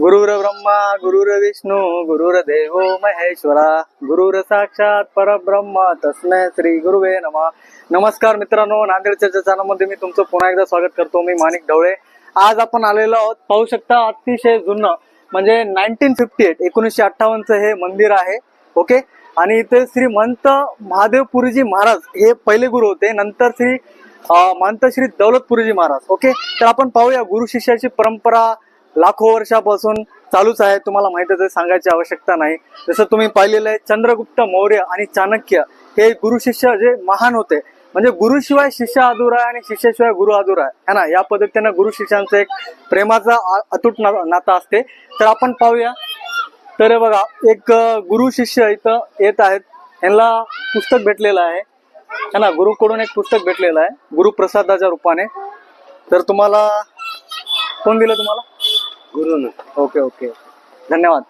गुरुर ब्रह्मा गुरुर विष्णू गुरुर देवो महेश्वरा गुरुर साक्षात परब्रह्म तस्मय श्री गुरुवे नमा. नमस्कार मित्रांनो नांदेडच्या चॅनलमध्ये मी तुमचं पुन्हा एकदा स्वागत करतो मी माणिक ढवळे. आज आपण आलेलो आहोत पाहू शकता अतिशय जुनं म्हणजे नाईन्टीन फिफ्टी एट एकोणीसशे अठ्ठावन्नचं हे मंदिर आहे ओके? आणि इथे श्री महंत महादेवपुरीजी महाराज हे पहिले गुरु होते नंतर श्री महंत श्री दौलतपुरीजी महाराज ओके? तर आपण पाहूया गुरु शिष्याची परंपरा लाखो वर्षापासून चालूच आहे. तुम्हाला माहितच सांगायची आवश्यकता नाही. जसं तुम्ही पाहिलेलं आहे चंद्रगुप्त मौर्य आणि चाणक्य हे गुरु शिष्य जे महान होते. म्हणजे गुरुशिवाय शिष्य अधुरा आहे आणि शिष्याशिवाय गुरु अधुरा आहे. है ना? या पद्धतीनं गुरु शिष्यांचं एक प्रेमाचा अतूट ना- असते. तर आपण पाहूया. तर बघा एक गुरु शिष्य इथं येत आहेत. यांना पुस्तक भेटलेलं आहे. है ना? गुरुकडून एक पुस्तक भेटलेलं आहे गुरुप्रसादाच्या रूपाने. तर तुम्हाला कोण दिलं तुम्हाला? गुरुनं. Okay okay. धन्यवाद.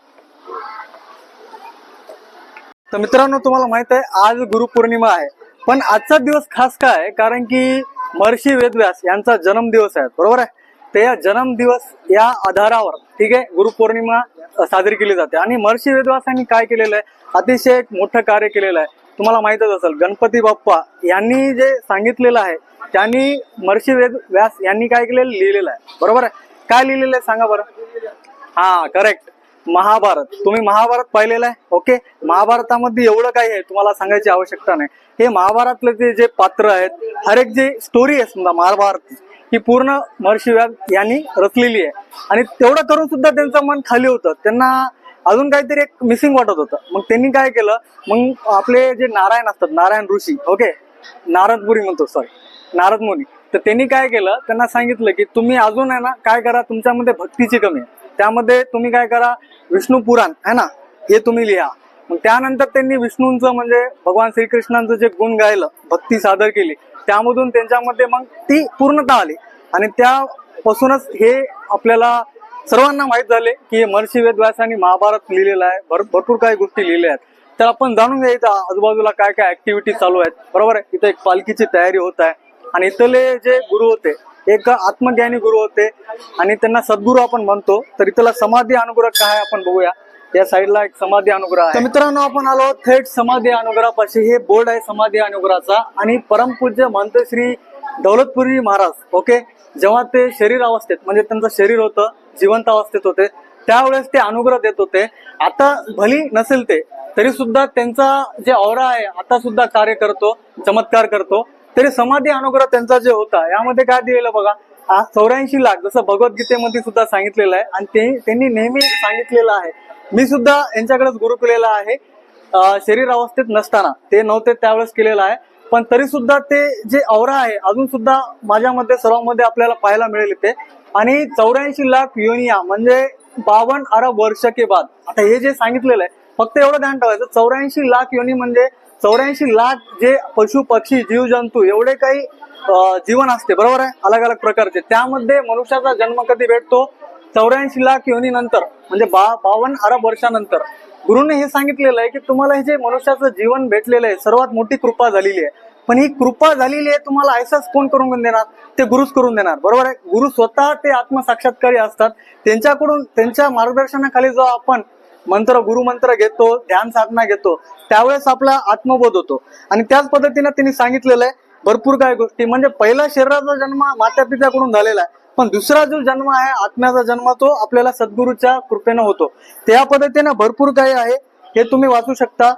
तर मित्रांनो तुम्हाला माहीत आहे आज गुरुपौर्णिमा आहे. पण आजचा दिवस खास काय कारण की महर्षी वेदव्यास यांचा जन्मदिवस आहे. बरोबर आहे? ते या जन्मदिवस या आधारावर ठीक आहे गुरुपौर्णिमा साजरी केली जाते. आणि महर्षी वेदव्यासांनी काय केलेलं आहे? अतिशय एक मोठं कार्य केलेलं आहे. तुम्हाला माहितच असेल गणपती बाप्पा यांनी जे सांगितलेलं आहे त्यांनी महर्षी वेद व्यास यांनी काय केलेलं? लिहिलेलं आहे. बरोबर आहे? काय लिहिलेलं आहे? सांगा बरं. हा करेक्ट महाभारत. तुम्ही महाभारत पाहिलेलं आहे? ओके महाभारतामध्ये एवढं काही आहे तुम्हाला सांगायची आवश्यकता नाही. हे महाभारतले ते जे पात्र आहेत हर एक जे स्टोरी आहे समजा महाभारत ही पूर्ण महर्षी व्यास यांनी रचलेली आहे. आणि तेवढं करून सुद्धा त्यांचं मन खाली होतं. त्यांना अजून काहीतरी एक मिसिंग वाटत होतं. मग त्यांनी काय केलं? मग आपले जे नारायण असतात नारायण ऋषी ओके नारदपुरी म्हणतो सॉरी नारद मुनी. तर त्यांनी काय केलं? त्यांना सांगितलं की तुम्ही अजून आहे ना काय करा तुमच्यामध्ये भक्तीची कमी आहे. त्यामध्ये तुम्ही काय करा विष्णू पुराण आहे ना हे तुम्ही लिहा. मग त्यानंतर त्यांनी विष्णूंचं म्हणजे भगवान श्रीकृष्णांचं जे गुण गायलं भक्ती सादर केली त्यामधून त्यांच्यामध्ये मग ती पूर्णता आली. आणि त्यापासूनच हे आपल्याला सर्वांना माहीत झाले की महर्षी वेदव्यासाने महाभारत लिहिलेलं आहे. भर- भरपूर काही गोष्टी लिहिल्या आहेत. तर आपण जाणून घ्या इथं आजूबाजूला काय काय ऍक्टिव्हिटी चालू आहेत. बरोबर आहे? इथं एक पालखीची तयारी होत आहे. आणि इथले जे गुरु होते एक आत्मज्ञानी गुरु होते आणि त्यांना सद्गुरू आपण म्हणतो तर इथला समाधी अनुग्रह काय आपण बघूया. या साईडला एक समाधी अनुग्रह आहे. मित्रांनो आपण आलो थेट समाधी अनुग्रहापाशी. हे बोर्ड आहे समाधी अनुग्रहाचा आणि परमपूज्य महंत श्री दौलतपुरी महाराज ओके? जेव्हा ते शरीर अवस्थेत म्हणजे त्यांचं शरीर होतं जिवंत अवस्थेत होते त्यावेळेस ते अनुग्रह देत होते. आता भली नसेल ते तरी सुद्धा त्यांचा जे औरा आहे आता सुद्धा कार्य करतो चमत्कार करतो. तरी समाधी अनुग्रह त्यांचा जे होता यामध्ये काय दिलेलं बघा? आज चौऱ्याऐंशी लाख जसं भगवद्गीतेमध्ये सुद्धा सांगितलेलं आहे आणि ते त्यांनी नेहमी सांगितलेलं आहे. मी सुद्धा यांच्याकडेच गुरु केलेला आहे. शरीर अवस्थेत नसताना ते नव्हते त्यावेळेस केलेलं आहे. पण तरी सुद्धा ते जे औरा आहे अजून सुद्धा माझ्यामध्ये सर्वांमध्ये आपल्याला पाहायला मिळेल ते आणि चौऱ्याऐंशी लाख योनिया म्हणजे बावन्न अरब वर्ष के बाद. आता हे जे सांगितलेलं आहे फक्त एवढं ध्यान ठेवायचं चौऱ्याऐंशी लाख योनी म्हणजे चौऱ्याऐंशी लाख जे पशु पक्षी जीव जंतू एवढे काही जीवन असते बरोबर आहे? अलग अलग प्रकारचे. त्यामध्ये मनुष्याचा जन्म कधी भेटतो? चौऱ्याऐंशी लाख योनीनंतर म्हणजे बा बावन्न अरब वर्षानंतर. गुरुने हे सांगितलेलं आहे की तुम्हाला हे जे मनुष्याचं जीवन भेटलेलं आहे सर्वात मोठी कृपा झालेली आहे. पण ही कृपा झालेली आहे तुम्हाला ऐसाच कोण करून देणार? ते गुरुच करून देणार बरोबर आहे? गुरु स्वतः ते आत्मसाक्षात्कारी असतात. त्यांच्याकडून त्यांच्या मार्गदर्शनाखाली जो आपण मंत्र गुरुमंत्र घेतो ध्यान साधना घेतो त्यावेळेस आपला आत्मबोध होतो. आणि त्याच पद्धतीने त्यांनी सांगितलेलं आहे भरपूर काही गोष्टी. म्हणजे पहिला शरीराचा जन्म माता पित्याकडून झालेला आहे पण दुसरा जो जन्म आहे आत्म्याचा जन्म तो आपल्याला सद्गुरूच्या कृपेनं होतो. त्या पद्धतीने भरपूर काही आहे हे तुम्ही वाचू शकता.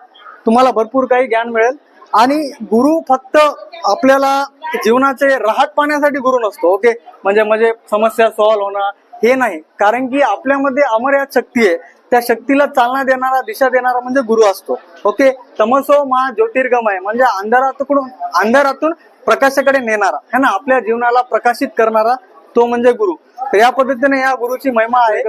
तुम्हाला भरपूर काही ज्ञान मिळेल. आणि गुरु फक्त आपल्याला जीवनाचे राहत पाण्यासाठी गुरु नसतो ओके? म्हणजे म्हणजे समस्या सॉल्व्ह होणं हे नाही. कारण की आपल्यामध्ये अमर्याद शक्ती आहे. त्या शक्तीला चालना देणारा दिशा देणारा म्हणजे गुरु असतो. ओके तमसो मा ज्योतिर्गम आहे म्हणजे अंधारातून अंधारातून प्रकाशाकडे नेणारा. है ना? आपल्या जीवनाला प्रकाशित करणारा तो म्हणजे गुरु. तर या पद्धतीने या गुरुची महिमा आहे.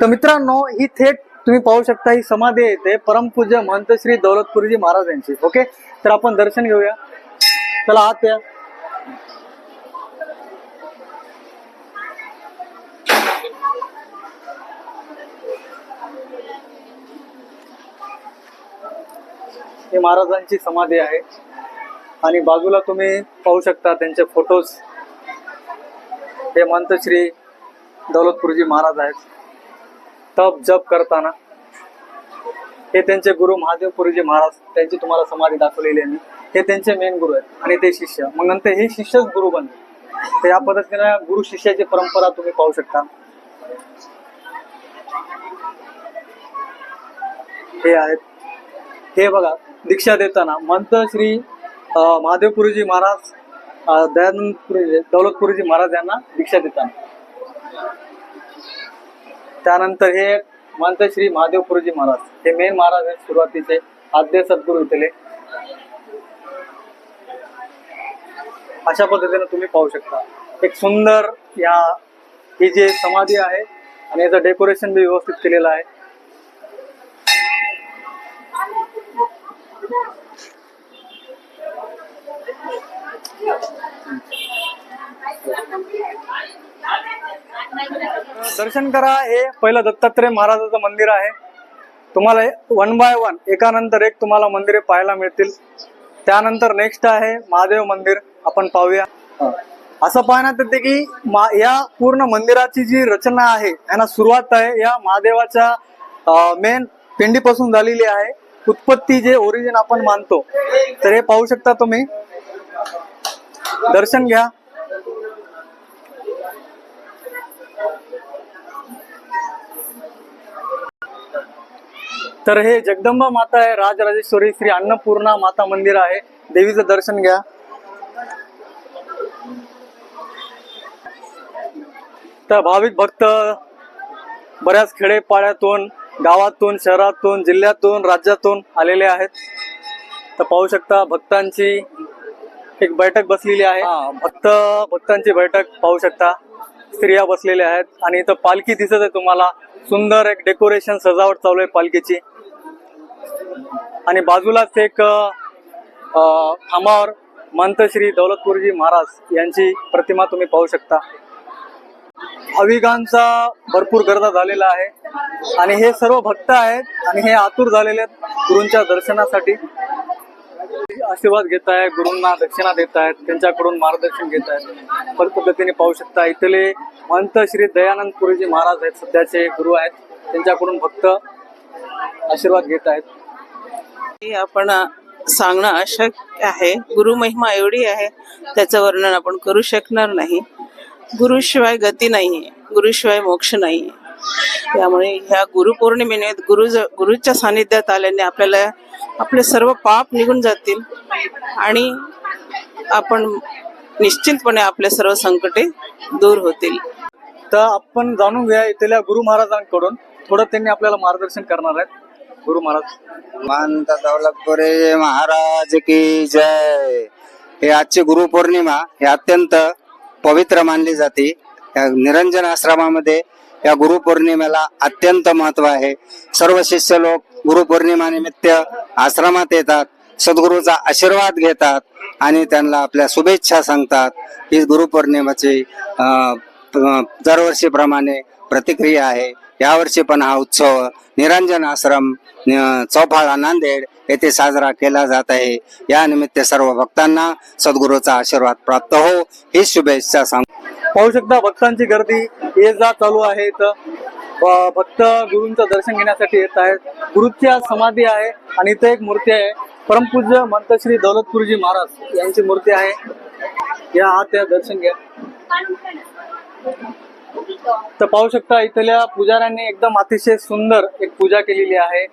तर मित्रांनो ही थेट तुम्ही पाहू शकता ही समाधी येते परमपूज्य महंत श्री दौलतपुरीजी महाराज यांची ओके तर आपण दर्शन घेऊया. चला आत या. ही महाराजांची समाधी आहे. आणि बाजूला तुम्ही पाहू शकता त्यांचे फोटोज हे मंत श्री दौलतपूरजी महाराज आहेत. तप जप करताना. हे त्यांचे गुरु महादेवपुरीजी महाराज त्यांची तुम्हाला समाधी दाखवलेली आहे हे त्यांचे मेन गुरु आहेत आणि ते शिष्य. मग नंतर हे शिष्यच गुरु बनले. तर या पद्धतीने गुरु शिष्याची परंपरा तुम्ही पाहू शकता. हे आहेत. हे बघा. दीक्षा देताना मंत श्री महादेवपुरीजी महाराज दयानंद दयानंदपुरी दौलतपुरीजी महाराज यांना दीक्षा देताना. त्यानंतर हे मंत श्री महादेवपुरीजी महाराज हे मेन महाराज आहेत सुरुवातीचे आद्य सद्गुरू इथले. अशा पद्धतीने तुम्ही पाहू शकता. एक सुंदर या ही जे समाधी आहे आणि याचं डेकोरेशन बी व्यवस्थित केलेलं आहे. दर्शन करा हे पहिलं दत्तात्रय महाराजाचं मंदिर आहे. तुम्हाला वन बाय वन एकानंतर एक तुम्हाला मंदिरे पाहायला मिळतील. त्यानंतर नेक्स्ट आहे महादेव मंदिर आपण पाहूया. असं पाहण्यात येते की या पूर्ण मंदिराची जी रचना आहे यांना सुरुवात आहे या महादेवाच्या मेन पिंडीपासून झालेली आहे. उत्पत्ती जे ओरिजिन आपण मानतो तर हे पाहू शकता तुम्ही. दर्शन घ्या. तर हे जगदंबा माता आहे राजराजेश्वरी श्री अन्नपूर्णा माता मंदिर आहे. देवीचं दर्शन घ्या. तर भाविक भक्त बऱ्याच खेडेपाड्यातून गावातून शहरातून जिल्ह्यातून राज्यातून आलेले आहेत. तर पाहू शकता भक्तांची एक बैठक बसलेली आहे. भक्त भक्तांची बैठक पाहू शकता. स्त्रिया बसलेल्या आहेत आणि इथं पालखी दिसत आहे तुम्हाला. सुंदर एक डेकोरेशन सजावट चालू आहे पालखीची. आणि बाजूलाच एक अ, खांबावर मंत श्री दौलतपूरजी महाराज यांची प्रतिमा तुम्ही पाहू शकता. भाविकांचा भरपूर गर्दा झालेला आहे. आणि हे सर्व भक्त आहेत आणि हे आतुर झालेले आहेत गुरूंच्या दर्शनासाठी. आशीर्वाद घेत आहे गुरूंना दक्षिणा देत आहेत त्यांच्याकडून मार्गदर्शन घेत आहेत पण पद्धतीने पाहू शकता इथले महंत श्री दयानंद पुरीजी महाराज आहेत सध्याचे गुरु आहेत. त्यांच्याकडून भक्त आशीर्वाद घेत आहेत. हे आपण सांगणं अशक्य आहे. गुरु महिमा एवढी आहे त्याचं वर्णन आपण करू शकणार नाही. गुरुशिवाय गती नाही गुरुशिवाय मोक्ष नाही त्यामुळे ह्या गुरुपौर्णिमेने गुरु गुरुच्या सानिध्यात आल्याने आपल्याला आपले सर्व पाप निघून जातील आणि आपण निश्चितपणे आपले सर्व संकटे दूर होतील. तर आपण जाणून घेऊया इथल्या गुरु महाराजांकडून. थोडं त्यांनी आपल्याला मार्गदर्शन करणार आहेत. गुरु महाराज. महंत दौलतपुरे महाराज की जय. हे आजची गुरुपौर्णिमा हे अत्यंत पवित्र मानली जाते. या निरंजन आश्रमामध्ये या गुरुपौर्णिमेला अत्यंत महत्त्व आहे. सर्व शिष्य लोक गुरुपौर्णिमानिमित्त आश्रमात येतात सद्गुरूचा आशीर्वाद घेतात आणि त्यांना आपल्या शुभेच्छा सांगतात. ही गुरुपौर्णिमेची दरवर्षीप्रमाणे प्रतिक्रिया आहे. यावर्षी पण हा उत्सव निरंजन आश्रम चौफाळा नांदेड येथे साजरा केला जात आहे. या निमित्त सर्व भक्तांना सद्गुरूचा आशीर्वाद प्राप्त हो. ही शुभेच्छा सांग पाहू शकता भक्तांची गर्दी ये जा चालू आहे इथं. भक्त गुरूंचं दर्शन घेण्यासाठी येत आहेत. गुरुची समाधी आहे आणि इथं एक मूर्ती आहे. परमपूज्य मंत श्री दौलतपूरजी महाराज यांची मूर्ती आहे. या हा त्या दर्शन घ्या. तर पाहू शकता इथल्या पुजाऱ्यांनी एकदम अतिशय सुंदर एक पूजा केलेली आहे.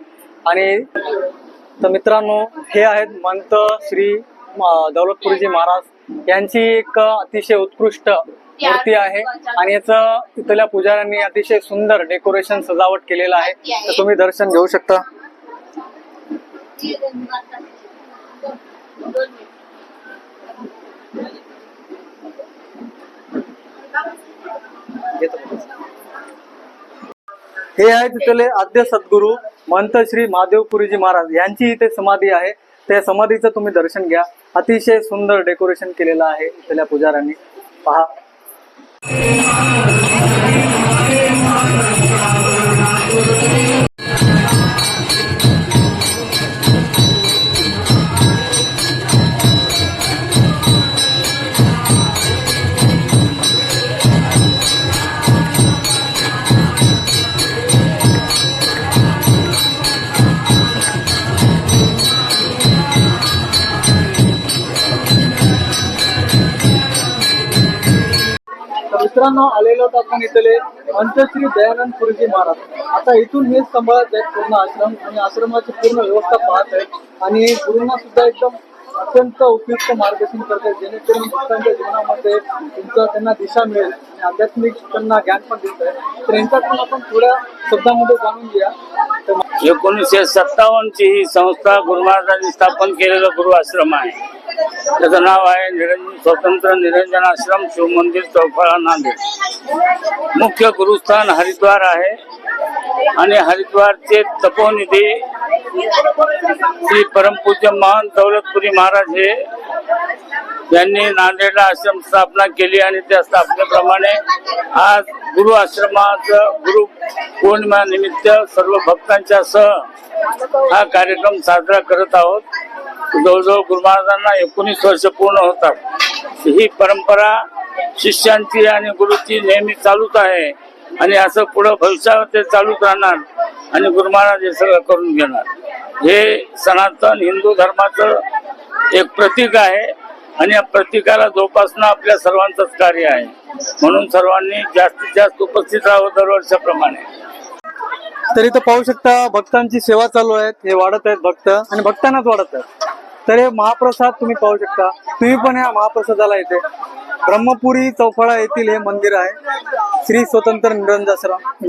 आणि तर मित्रांनो हे आहेत मंत श्री दौलतपूरजी महाराज. यांची एक अतिशय उत्कृष्ट मूर्ती आहे. आणि याचं इथल्या पुजाऱ्यांनी अतिशय सुंदर डेकोरेशन सजावट केलेलं आहे. तर तुम्ही दर्शन घेऊ शकता. हे आहे तिथले आद्य सद्गुरू महंत श्री महादेवपुरीजी महाराज. यांची इथे समाधी आहे. त्या समाधीचं तुम्ही दर्शन घ्या. अतिशय सुंदर डेकोरेशन केलेलं आहे इथल्या पुजाऱ्यांनी. पहा. Thank you. मित्रांनो आलेलो आहोत आपण इथले अंतश्री दयानंद गुरुजी महाराज. आता इथून हे सांभाळत आहेत पूर्ण आश्रम आणि आश्रमाची पूर्ण व्यवस्था पाहत आहेत. आणि गुरुंना सुद्धा एकदम अत्यंत उपयुक्त मार्गदर्शन करते जेणेकरून भक्तांच्या जीवनामध्ये तुमचं त्यांना दिशा मिळेल आणि आध्यात्मिक त्यांना ज्ञान पण देत आहे तर यांच्याकडून आपण थोड्या शब्दामध्ये जाणून घेऊया. तर एकोणीसशे सत्तावन्नची ही संस्था गुरु महाराजांनी स्थापन केलेलं गुरु आश्रम आहे. त्याचं नाव आहे निरंजन स्वतंत्र निरंजन आश्रम शिवमंदिर चौफळा नांदेड. मुख्य गुरुस्थान हरिद्वार आहे. आणि हरिद्वारचे तपोनिधी श्री परमपूज्य महान दौलतपुरी महाराज हे यांनी नांदेडला आश्रम स्थापना केली आणि त्या स्थापनेप्रमाणे आज गुरु आश्रमाचं गुरु पौर्णिमा निमित्त सर्व भक्तांच्या सह हा कार्यक्रम साजरा करत आहोत. जवळजवळ गुरु महाराजांना एकोणीस वर्ष पूर्ण होतात. ही परंपरा शिष्यांची आणि गुरुची नेहमी चालूच आहे. आणि असं पुढं भविष्यात ते चालूच राहणार आणि गुरुमहाराज हे सगळं करून घेणार. हे सनातन हिंदू धर्माचं एक प्रतीक आहे आणि या प्रतीकाला जोपासणं आपल्या सर्वांचंच कार्य आहे. म्हणून सर्वांनी जास्तीत जास्त उपस्थित राहावं दरवर्षाप्रमाणे. तर इथं पाहू शकता भक्तांची सेवा चालू आहे हे वाढत आहेत भक्त आणि भक्तांनाच वाढत आहेत. तर हे महाप्रसाद तुम्ही पाहू शकता. तुम्ही पण या महाप्रसादाला येते ब्रह्मपुरी चौफळा येथील हे मंदिर आहे. श्री स्वतंत्र निरंजनाश्रम